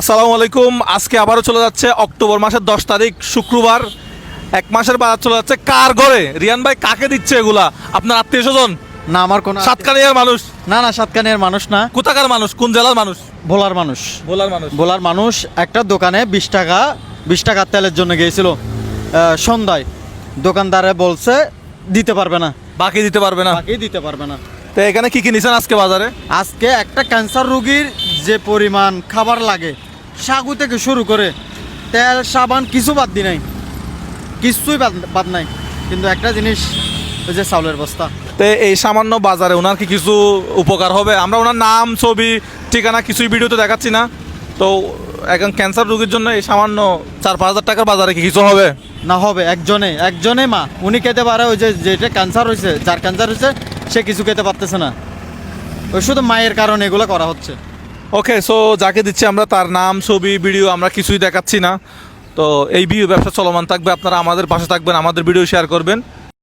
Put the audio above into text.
আসসালামু আলাইকুম। আজকে আবারও চলে যাচ্ছে অক্টোবর মাসের দশ তারিখ শুক্রবার। এক মাসের বাজার চলে যাচ্ছে কার ঘরে? রিয়ান ভাই কাকে দিচ্ছে এগুলা? আপনার আত্মীয় স্বজন? না আমার কোন সাতকানিয়ার মানুষ? না না সাতকানিয়ার মানুষ না। কোথাকার মানুষ? কোন জেলার মানুষ? ভোলার মানুষ। ভোলার মানুষ। ভোলার মানুষ একটা দোকানে বিশ টাকা বিশ টাকার তেলের জন্য গিয়েছিল। সন্ধ্যায়। দোকানদারে বলছে দিতে পারবে না। বাকি দিতে পারবে না। বাকি দিতে পারবে না। তো এখানে কি কি নিছেন আজকে বাজারে? আজকে একটা ক্যান্সার রোগীর যে পরিমাণ খাবার লাগে সাগু থেকে শুরু করে তেল সাবান কিছু বাদ দি নাই। কিছুই বাদ বাদ নাই। কিন্তু একটা জিনিস ওই যে চাউলের বস্তা। তো এই সামান্য বাজারে ওনার কি কিছু উপকার হবে? আমরা ওনার নাম ছবি ঠিকানা কিছুই ভিডিওতে দেখাচ্ছি না। তো এখন ক্যান্সার রোগীর জন্য এই সামান্য চার পাঁচ হাজার টাকার বাজারে কি কিছু হবে? না হবে। একজনে একজনে মা। উনি খেতে পারে ওই যে যেটা ক্যান্সার হয়েছে যার ক্যান্সার হয়েছে সে কিছু খেতে পারতেছে না। ওই শুধু মায়ের কারণে এগুলো করা হচ্ছে। ওকে সো যাকে দিচ্ছি আমরা তার নাম, ছবি ভিডিও আমরা কিছুই দেখাচ্ছি না। তো এই ভিডিও ব্যবসা চলমান থাকবে, আপনারা আমাদের পাশে থাকবেন, আমাদের ভিডিও শেয়ার করবেন।